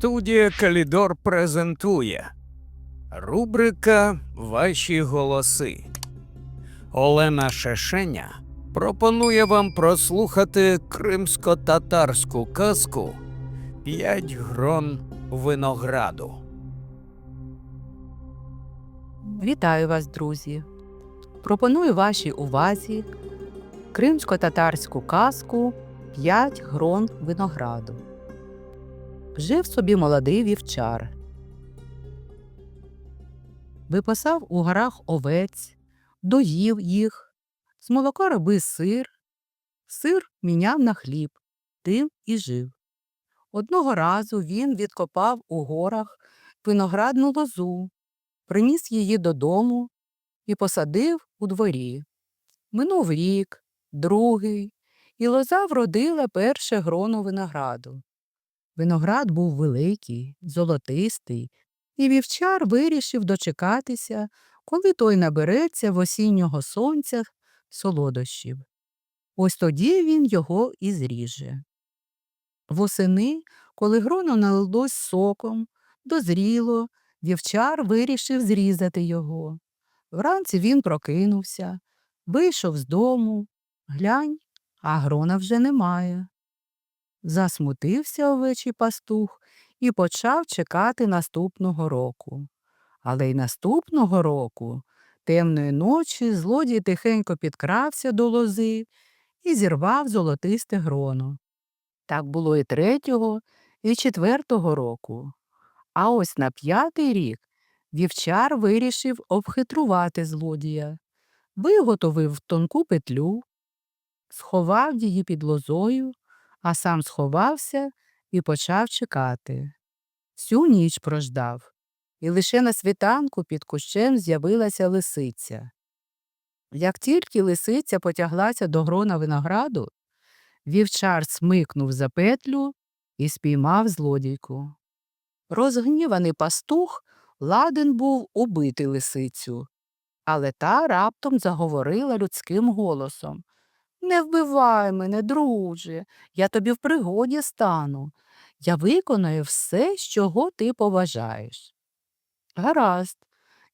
Студія Калідор презентує Рубрика Ваші голоси. Олена Шешеня пропонує вам прослухати кримсько-татарську казку П'ять грон винограду. Вітаю вас, друзі! Пропоную вашій увазі кримсько-татарську казку П'ять грон винограду. Жив собі молодий вівчар. Випасав у горах овець, доїв їх, з молока робив сир, сир міняв на хліб, тим і жив. Одного разу він відкопав у горах виноградну лозу, приніс її додому і посадив у дворі. Минув рік, другий, і лоза вродила перше гроно винограду. Виноград був великий, золотистий, і вівчар вирішив дочекатися, коли той набереться в осіннього сонця солодощів. Ось тоді він його і зріже. Восени, коли гроно налилось соком, дозріло, вівчар вирішив зрізати його. Вранці він прокинувся, вийшов з дому, глянь, а грона вже немає. Засмутився овечий пастух і почав чекати наступного року. Але й наступного року, темної ночі, злодій тихенько підкрався до лози і зірвав золотисте гроно. Так було і третього, і четвертого року. А ось на п'ятий рік вівчар вирішив обхитрувати злодія, виготовив тонку петлю, сховав її під лозою, а сам сховався і почав чекати. Всю ніч прождав, і лише на світанку під кущем з'явилася лисиця. Як тільки лисиця потяглася до грона винограду, вівчар смикнув за петлю і спіймав злодійку. Розгніваний пастух ладен був убити лисицю, але та раптом заговорила людським голосом Не вбивай мене, друже, я тобі в пригоді стану. Я виконаю все, чого ти поважаєш. Гаразд,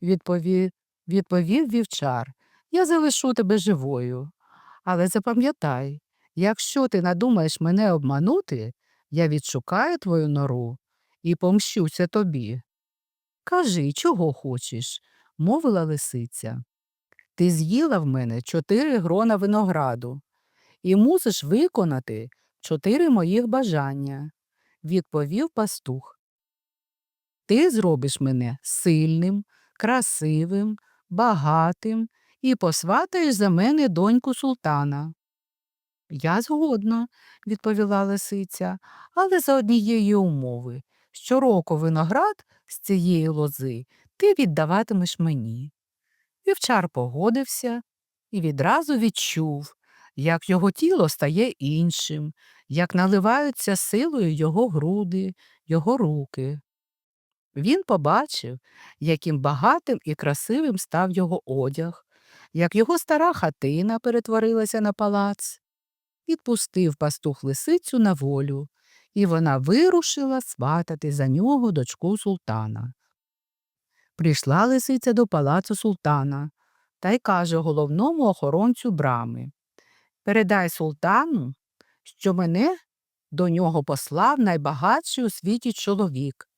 відповів, відповів вівчар, я залишу тебе живою. Але запам'ятай, якщо ти надумаєш мене обманути, я відшукаю твою нору і помщуся тобі. Кажи, чого хочеш, мовила лисиця. Ти з'їла в мене чотири грона винограду і мусиш виконати чотири моїх бажання, відповів пастух. Ти зробиш мене сильним, красивим, багатим і посватаєш за мене доньку султана. Я згодна, відповіла лисиця, але за однієї умови. Щороку виноград з цієї лози ти віддаватимеш мені. Вівчар погодився і відразу відчув, як його тіло стає іншим, як наливаються силою його груди, його руки. Він побачив, яким багатим і красивим став його одяг, як його стара хатина перетворилася на палац. Відпустив пастух лисицю на волю, і вона вирушила сватати за нього дочку султана. Прийшла лисиця до палацу султана та й каже головному охоронцю брами Передай султану, що мене до нього послав найбагатший у світі чоловік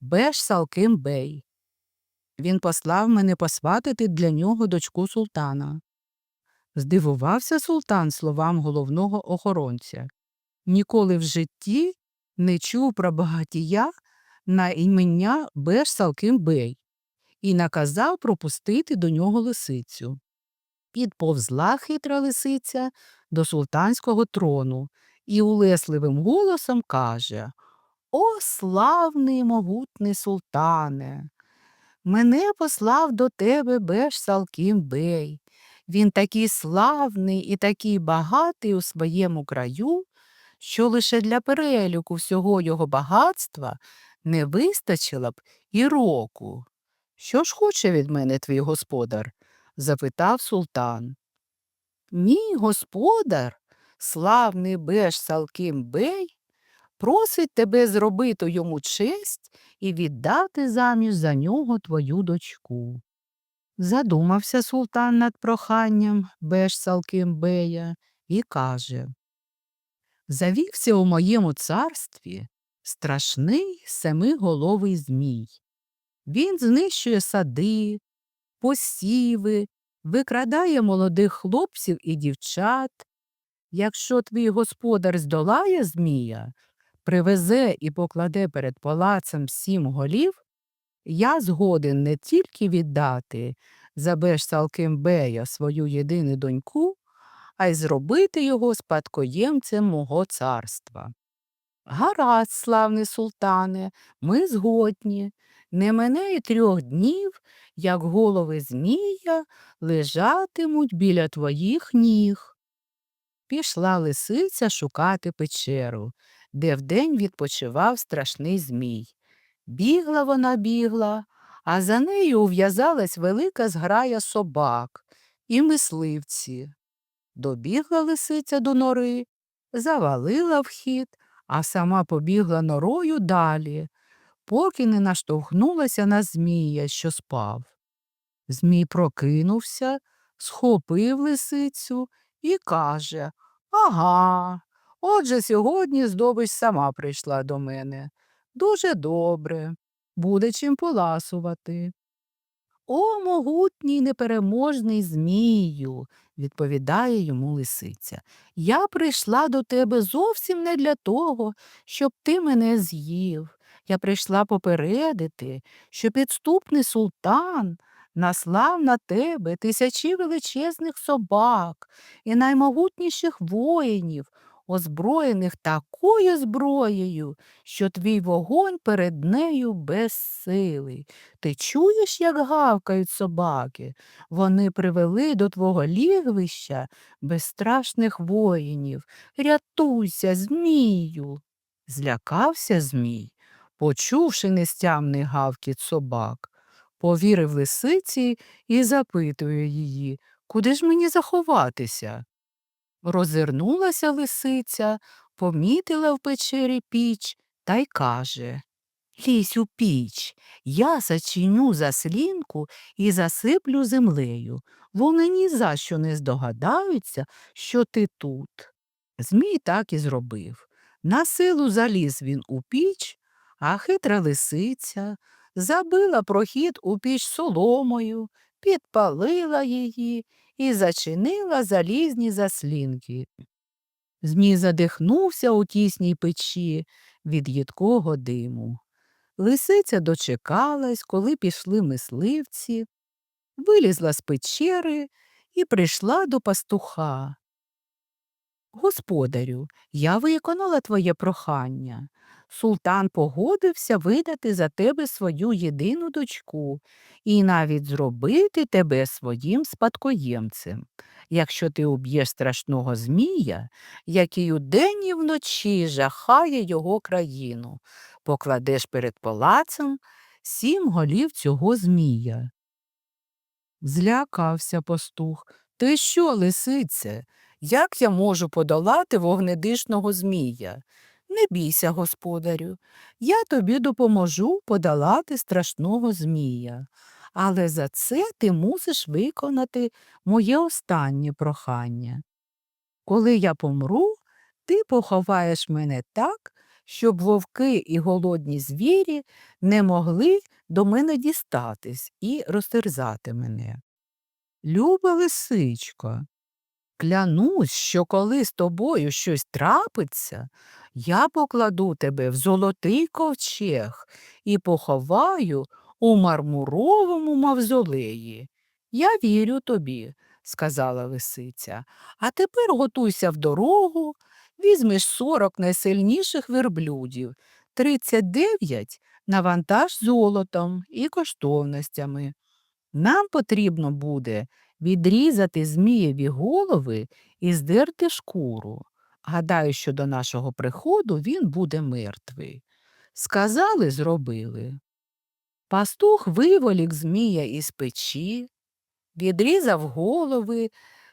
Беш Салким Бей. Він послав мене посватати для нього дочку султана. Здивувався султан словам головного охоронця. Ніколи в житті не чув про багатія на імення Беш Салким Бей і наказав пропустити до нього лисицю. Підповзла хитра лисиця до султанського трону і улесливим голосом каже О, славний могутний султане! Мене послав до тебе Беш Салким Бей. Він такий славний і такий багатий у своєму краю, що лише для переліку всього його багатства не вистачило б і року. Що ж хоче від мене твій господар? запитав султан. Мій господар, славний Беш Салким Бей, просить тебе зробити йому честь і віддати заміж за нього твою дочку. Задумався султан над проханням Беш Салким Бея і каже Завівся у моєму царстві страшний семиголовий змій. Він знищує сади, посіви, викрадає молодих хлопців і дівчат. Якщо твій господар здолає змія, привезе і покладе перед палацем сім голів, я згоден не тільки віддати за Беш-Салким-Бея свою єдину доньку, а й зробити його спадкоємцем мого царства. Гаразд, славний султане, ми згодні. Не мене й трьох днів, як голови змія лежатимуть біля твоїх ніг. Пішла лисиця шукати печеру, де вдень відпочивав страшний змій. Бігла вона бігла, а за нею ув'язалась велика зграя собак і мисливці. Добігла лисиця до нори, завалила вхід, а сама побігла норою далі, поки не наштовхнулася на змія, що спав. Змій прокинувся, схопив лисицю і каже Ага, отже сьогодні здобич сама прийшла до мене. Дуже добре, буде чим поласувати. О, могутній непереможний змію, відповідає йому лисиця. Я прийшла до тебе зовсім не для того, щоб ти мене з'їв. Я прийшла попередити, що підступний султан наслав на тебе тисячі величезних собак і наймогутніших воїнів, озброєних такою зброєю, що твій вогонь перед нею безсилий. Ти чуєш, як гавкають собаки? Вони привели до твого лігвища безстрашних воїнів. Рятуйся, змію. Злякався змій, почувши нестямний гавкіт собак. Повірив лисиці і запитує її, куди ж мені заховатися? Розвернулася лисиця, помітила в печері піч та й каже Лізь у піч, я зачиню заслінку і засиплю землею. Вони ні за що не здогадаються, що ти тут. Змій так і зробив. На силу заліз він у піч, а хитра лисиця забила прохід у піч соломою, підпалила її і зачинила залізні заслінки. Змій задихнувся у тісній печі від їдкого диму. Лисиця дочекалась, коли пішли мисливці, вилізла з печери і прийшла до пастуха. Господарю, я виконала твоє прохання. Султан погодився видати за тебе свою єдину дочку і навіть зробити тебе своїм спадкоємцем, якщо ти уб'єш страшного змія, який удень і вночі жахає його країну, покладеш перед палацем сім голів цього змія. Злякався пастух. Ти що, лисице? Як я можу подолати вогнедишного змія? Не бійся, господарю, я тобі допоможу подолати страшного змія. Але за це ти мусиш виконати моє останнє прохання. Коли я помру, ти поховаєш мене так, щоб вовки і голодні звірі не могли до мене дістатись і розтерзати мене. Люба лисичко, клянусь, що коли з тобою щось трапиться, я покладу тебе в золотий ковчег і поховаю у мармуровому мавзолеї. Я вірю тобі, сказала лисиця. А тепер готуйся в дорогу, візьмеш сорок найсильніших верблюдів, тридцять дев'ять на вантаж золотом і коштовностями. Нам потрібно буде відрізати змієві голови і здерти шкуру. Гадаю, що до нашого приходу він буде мертвий. Сказали, зробили. Пастух виволік змія із печі, відрізав голови,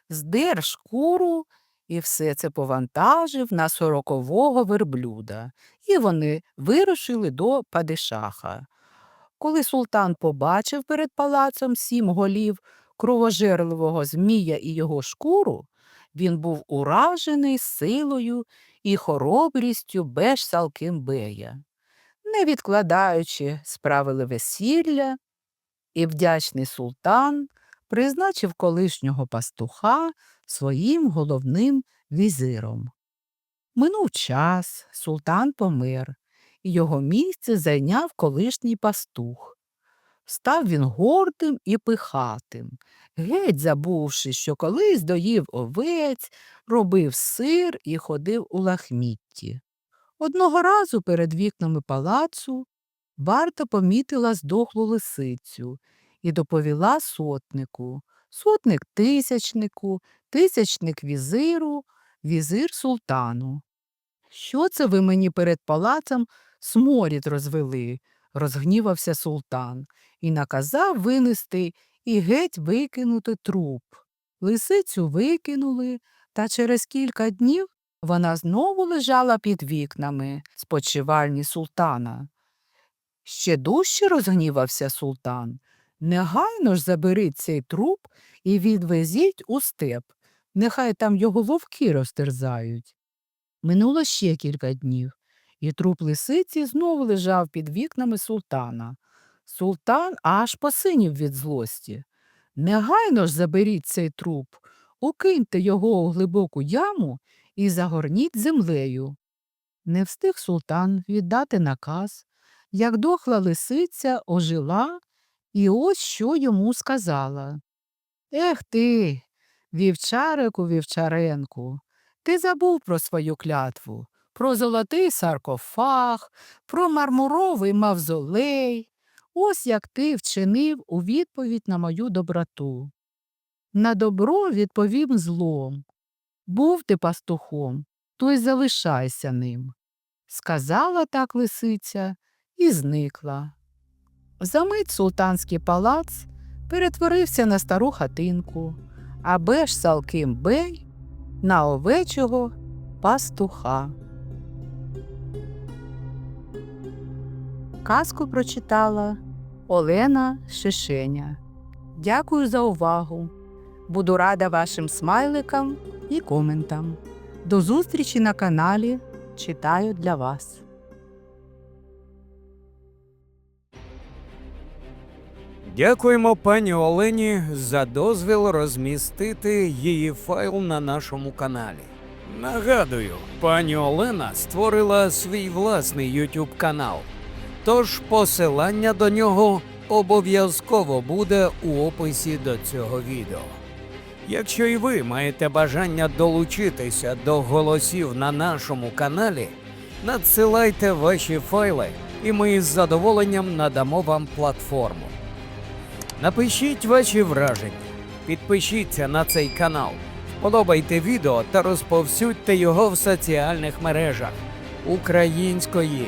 здер шкуру і все це повантажив на сорокового верблюда, і вони вирушили до Падишаха. Коли султан побачив перед палацом сім голів кровожерливого змія і його шкуру, він був уражений силою і хоробрістю Беш Салкимбея. Не відкладаючи, справили весілля, і вдячний султан призначив колишнього пастуха своїм головним візиром. Минув час, султан помер, і його місце зайняв колишній пастух. Став він гордим і пихатим, геть забувши, що колись доїв овець, робив сир і ходив у лахмітті. Одного разу перед вікнами палацу варта помітила здохлу лисицю і доповіла сотнику. Сотник тисячнику, тисячник візиру, візир султану. Що це ви мені перед палацем сморід розвели? Розгнівався султан і наказав винести і геть викинути труп. Лисицю викинули, та через кілька днів вона знову лежала під вікнами спочивальні султана. Ще дужче розгнівався султан. Негайно ж заберіть цей труп і відвезіть у степ. Нехай там його вовки розтерзають. Минуло ще кілька днів, і труп лисиці знову лежав під вікнами султана. Султан аж посинів від злості. Негайно ж заберіть цей труп, укиньте його у глибоку яму і загорніть землею. Не встиг султан віддати наказ, як дохла лисиця ожила, і ось що йому сказала. Ех ти, вівчарику вівчаренку, ти забув про свою клятву, про золотий саркофаг, про мармуровий мавзолей. Ось як ти вчинив у відповідь на мою доброту. На добро відповім злом. Був ти пастухом, то й залишайся ним. Сказала так лисиця і зникла. Замить султанський палац перетворився на стару хатинку, а Беш Салким Бей на овечого пастуха. Казку прочитала Олена Шишеня. Дякую за увагу. Буду рада вашим смайликам і коментам. До зустрічі на каналі Читаю для вас. Дякуємо пані Олені за дозвіл розмістити її файл на нашому каналі. Нагадую, пані Олена створила свій власний YouTube канал, тож посилання до нього обов'язково буде у описі до цього відео. Якщо і ви маєте бажання долучитися до голосів на нашому каналі, надсилайте ваші файли, і ми із задоволенням надамо вам платформу. Напишіть ваші враження, підпишіться на цей канал, вподобайте відео та розповсюдьте його в соціальних мережах. Української